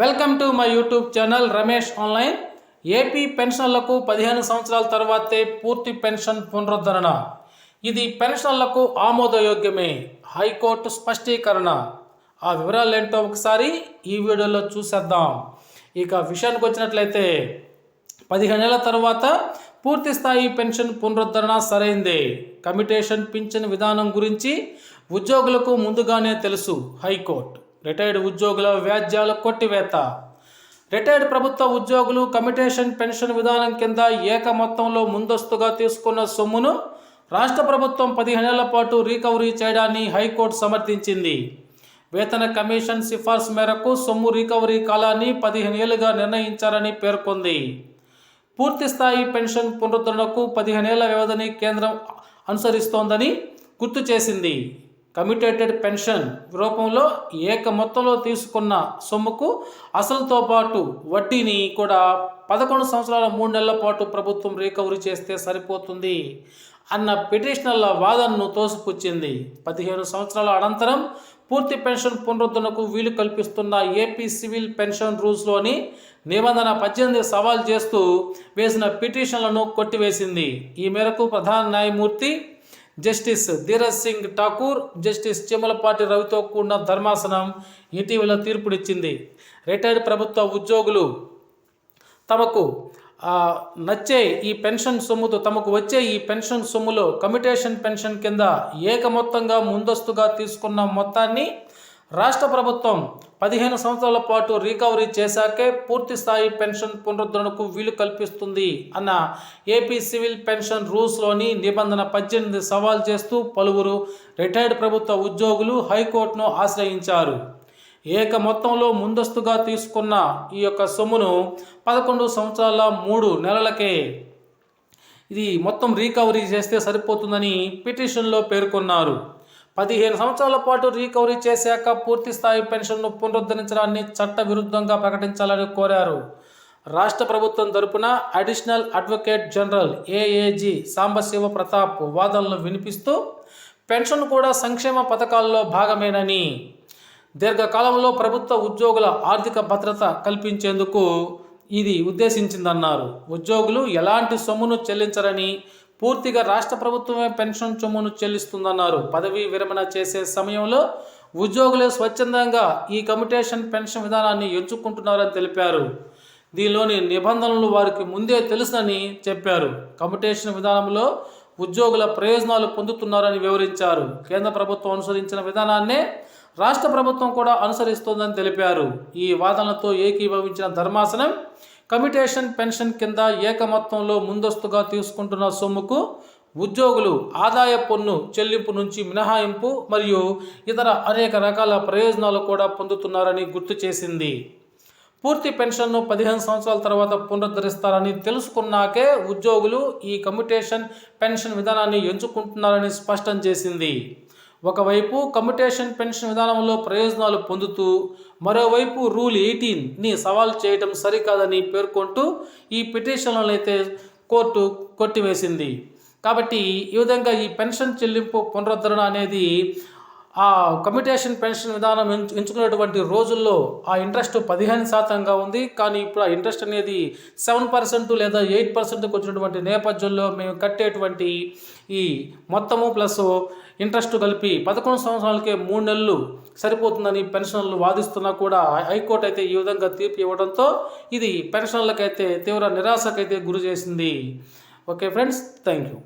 Welcome to my YouTube channel Ramesh online. AP పెన్షన్లకు పదిహేను సంవత్సరాల తర్వాతే పూర్తి పెన్షన్ పునరుద్ధరణ. ఇది పెన్షన్లకు ఆమోదయోగ్యమే. హైకోర్టు స్పష్టీకరణ. ఆ వివరాలు ఏంటో ఒకసారి ఈ వీడియోలో చూసేద్దాం. ఇక విషయానికి వచ్చినట్లయితే పదిహేను నెలల తర్వాత పూర్తి స్థాయి పెన్షన్ పునరుద్ధరణ సరైందే. కమిటేషన్ పింఛన్ విధానం గురించి ఉద్యోగులకు ముందుగానే తెలుసు హైకోర్టు. రిటైర్డ్ ఉద్యోగుల వ్యాజ్యాల కొట్టివేత. రిటైర్డ్ ప్రభుత్వ ఉద్యోగులు కమిటేషన్ పెన్షన్ విధానం కింద ఏక మొత్తంలో ముందస్తుగా తీసుకున్న సొమ్మును రాష్ట్ర ప్రభుత్వం పదిహేనేళ్ళ పాటు రీకవరీ చేయడాన్ని హైకోర్టు సమర్థించింది. వేతన కమిషన్ సిఫార్సు మేరకు సొమ్ము రికవరీ కాలాన్ని పదిహేను ఏళ్ళుగా నిర్ణయించారని పేర్కొంది. పూర్తి స్థాయి పెన్షన్ పునరుద్ధరణకు పదిహేనేళ్ళ వ్యవధిని కేంద్రం అనుసరిస్తోందని గుర్తు చేసింది. కమిటేటెడ్ పెన్షన్ రూపంలో ఏక మొత్తంలో తీసుకున్న సొమ్ముకు అసలుతో పాటు వడ్డీని కూడా పదకొండు సంవత్సరాల మూడు నెలల పాటు ప్రభుత్వం రికవరీ చేస్తే సరిపోతుంది అన్న పిటిషనర్ల వాదనను తోసిపుచ్చింది. పదిహేను సంవత్సరాల అనంతరం పూర్తి పెన్షన్ పునరుద్ధరణకు వీలు కల్పిస్తున్న ఏపీ సివిల్ పెన్షన్ రూల్స్లోని నిబంధన పద్దెనిమిది సవాల్ చేస్తూ వేసిన పిటిషన్లను కొట్టివేసింది. ఈ మేరకు ప్రధాన న్యాయమూర్తి జస్టిస్ ధీరజ్ సింగ్ ఠాకూర్ జస్టిస్ చిమలపాటి రవితో కూడిన ధర్మాసనం ఇటీవల తీర్పునిచ్చింది. రిటైర్డ్ ప్రభుత్వ ఉద్యోగులు తమకు నచ్చే ఈ పెన్షన్ సొమ్ముతో తమకు వచ్చే ఈ పెన్షన్ సొమ్ములో కమిటేషన్ పెన్షన్ కింద ఏకమొత్తంగా ముందస్తుగా తీసుకున్న మొత్తాన్ని రాష్ట్ర ప్రభుత్వం పదిహేను సంవత్సరాల పాటు రికవరీ చేశాకే పూర్తి స్థాయి పెన్షన్ పునరుద్ధరణకు వీలు కల్పిస్తుంది అన్న ఏపీ సివిల్ పెన్షన్ రూల్స్లోని నిబంధన పద్దెనిమిది సవాల్ చేస్తూ పలువురు రిటైర్డ్ ప్రభుత్వ ఉద్యోగులు హైకోర్టును ఆశ్రయించారు. ఏక మొత్తంలో ముందస్తుగా తీసుకున్న ఈ యొక్క సొమ్మును పదకొండు సంవత్సరాల మూడు నెలలకే ఇది మొత్తం రీకవరీ చేస్తే సరిపోతుందని పిటిషన్లో పేర్కొన్నారు. పదిహేను సంవత్సరాల పాటు రీకవరీ చేశాక పూర్తి స్థాయి పెన్షన్ను పునరుద్ధరించడాన్ని చట్ట విరుద్ధంగా ప్రకటించాలని కోరారు. రాష్ట్ర ప్రభుత్వం తరపున additional advocate general AAG Sambasiva Pratap వాదనలు వినిపిస్తూ పెన్షన్ కూడా సంక్షేమ పథకాల్లో భాగమేనని. దీర్ఘకాలంలో ప్రభుత్వ ఉద్యోగుల ఆర్థిక భద్రత కల్పించేందుకు ఇది ఉద్దేశించిందన్నారు. ఉద్యోగులు ఎలాంటి సొమ్మును చెల్లించరని పూర్తిగా రాష్ట్ర ప్రభుత్వమే పెన్షన్ సొమ్మును చెల్లిస్తుందన్నారు. పదవీ విరమణ చేసే సమయంలో ఉద్యోగులే స్వచ్ఛందంగా ఈ కమిటేషన్ పెన్షన్ విధానాన్ని ఎంచుకుంటున్నారని తెలిపారు. దీనిలోని నిబంధనలు వారికి ముందే తెలుసని చెప్పారు. కమిటేషన్ విధానంలో ఉద్యోగుల ప్రయోజనాలు పొందుతున్నారని వివరించారు. కేంద్ర ప్రభుత్వం అనుసరించిన విధానాన్నే రాష్ట్ర ప్రభుత్వం కూడా అనుసరిస్తోందని తెలిపారు. ఈ వాదనలతో ఏకీభవించిన ధర్మాసనం కమిటేషన్ పెన్షన్ కింద ఏక మొత్తంలో ముందస్తుగా తీసుకుంటున్న సొమ్ముకు ఉద్యోగులు ఆదాయ పన్ను చెల్లింపు నుంచి మినహాయింపు మరియు ఇతర అనేక రకాల ప్రయోజనాలు కూడా పొందుతున్నారని గుర్తు చేసింది. పూర్తి పెన్షన్ను పదిహేను సంవత్సరాల తర్వాత పునరుద్ధరిస్తారని తెలుసుకున్నాకే ఉద్యోగులు ఈ కమ్యూటేషన్ పెన్షన్ విధానాన్ని ఎంచుకుంటున్నారని స్పష్టం చేసింది. ఒకవైపు కమ్యుటేషన్ పెన్షన్ విధానంలో ప్రయోజనాలు పొందుతూ మరోవైపు రూల్ ఎయిటీన్ని సవాల్ చేయడం సరికాదని పేర్కొంటూ ఈ పిటిషన్లను అయితే కోర్టు కొట్టివేసింది. కాబట్టి ఈ విధంగా ఈ పెన్షన్ చెల్లింపు పునరుద్ధరణ అనేది ఆ కమ్యూటేషన్ పెన్షన్ విధానం ఎంచు ఎంచుకున్నటువంటి రోజుల్లో ఆ ఇంట్రెస్ట్ పదిహేను శాతంగా ఉంది. కానీ ఇప్పుడు ఆ ఇంట్రెస్ట్ అనేది సెవెన్ పర్సెంట్ లేదా ఎయిట్ పర్సెంట్కి వచ్చినటువంటి నేపథ్యంలో మేము కట్టేటువంటి ఈ మొత్తము ప్లస్ ఇంట్రెస్ట్ కలిపి పదకొండు సంవత్సరాలకే మూడు నెలలు సరిపోతుందని పెన్షన్లు వాదిస్తున్నా కూడా హైకోర్టు అయితే ఈ విధంగా తీర్పు ఇవ్వడంతో ఇది పెన్షన్లకైతే తీవ్ర నిరాశకైతే గురి చేసింది. Okay friends thank you.